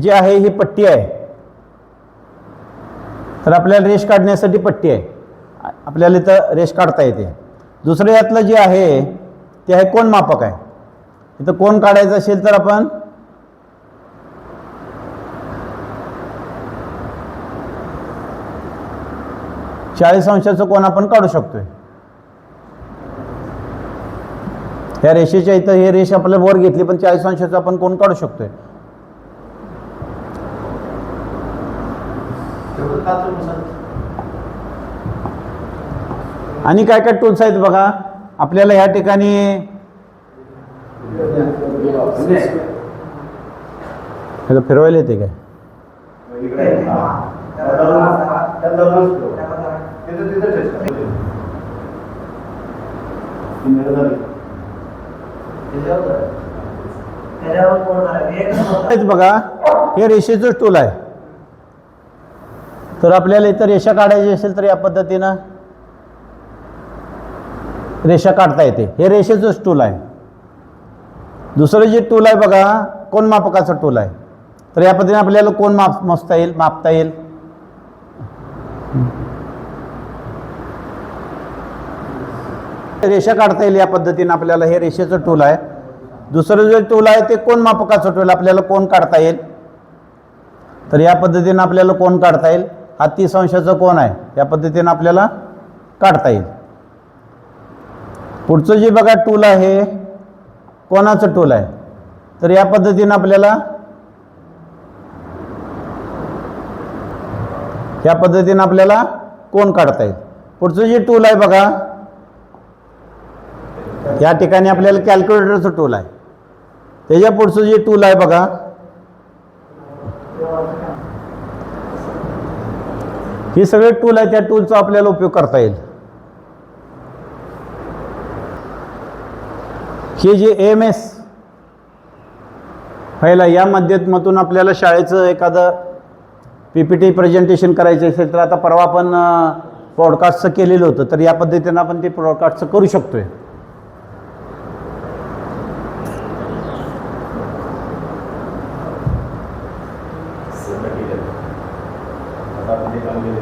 जी आहे ही पट्टी आहे. तर आपल्याला रेष काढण्यासाठी पट्टी आहे. आपल्याला इथं रेष काढता येते. दुसरं यातलं जे आहे ते आहे कोण मापक आहे. इथं कोण काढायचं असेल तर आपण चाळीस अंशाचं कोण आपण काढू शकतोय. या रेषेच्या इथं हे रेष आपल्याला वर घेतली पण चाळीस अंशाचं आपण कोण काढू शकतोय. आणि काय काय टूल्स आहेत बघा? आपल्याला ह्या ठिकाणी ह्याला फिरवायला येते काय? बघा. हे रेषेचं टूल आहे. तर आपल्याला इथं रेषा काढायची असेल तर या पद्धतीनं रेषा काढता येते. हे रेषेचंच टूल आहे. दुसरं जे टूल आहे बघा कोण मापकाचं टूल आहे. तर या पद्धतीने आपल्याला कोण माप मोजता येईल मापता येईल. रेषा काढता येईल या पद्धतीने आपल्याला हे रेषेचं टूल आहे. दुसरं जे टूल आहे ते कोण मापकाचं टूल आपल्याला कोण काढता येईल? तर या पद्धतीनं आपल्याला कोण काढता येईल? हा तीस अंशाचा कोण आहे? या पद्धतीनं आपल्याला काढता येईल. पुढचं जे बघा टूल आहे. कोणाचं टूल आहे? तर या पद्धतीनं आपल्याला या पद्धतीनं आपल्याला कोण काढता येईल? पुढचं जे टूल आहे बघा या ठिकाणी आपल्याला कॅल्क्युलेटरचं टूल आहे. त्याच्या पुढचं जे टूल आहे बघा हे सगळे टूल आहे त्या टूलचा आपल्याला उपयोग करता येईल. हे जे एम एस पहिला या माध्यमातून आपल्याला शाळेचं एखादं पी पी टी प्रेझेंटेशन करायचं असेल तर आता परवा आपण पॉडकास्टचं केलेलं होतं तर या पद्धतीनं आपण ते पॉडकास्टचं करू शकतो आहे शकतोय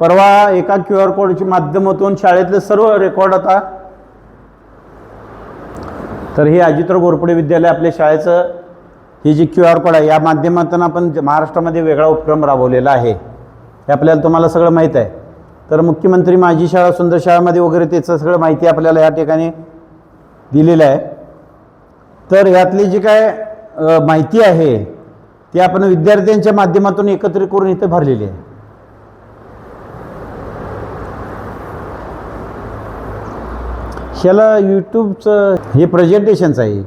परवा एका क्यू आर कोडच्या माध्यमातून शाळेतले सर्व रेकॉर्ड आता. तर हे अजित्र घोरपडे विद्यालय आपल्या शाळेचं हे जे क्यू आर कोड आहे या माध्यमातून आपण महाराष्ट्रामध्ये वेगळा उपक्रम राबवलेला आहे हे आपल्याला तुम्हाला सगळं माहीत आहे. तर मुख्यमंत्री माझी शाळा सुंदर शाळामध्ये वगैरे त्याचं सगळं माहिती आपल्याला या ठिकाणी दिलेलं आहे. तर ह्यातली जी काय माहिती आहे ती आपण विद्यार्थ्यांच्या माध्यमातून एकत्रित करून इथं भरलेली आहे. ह्याला यूट्यूबचं हे प्रेझेंटेशनचं आहे.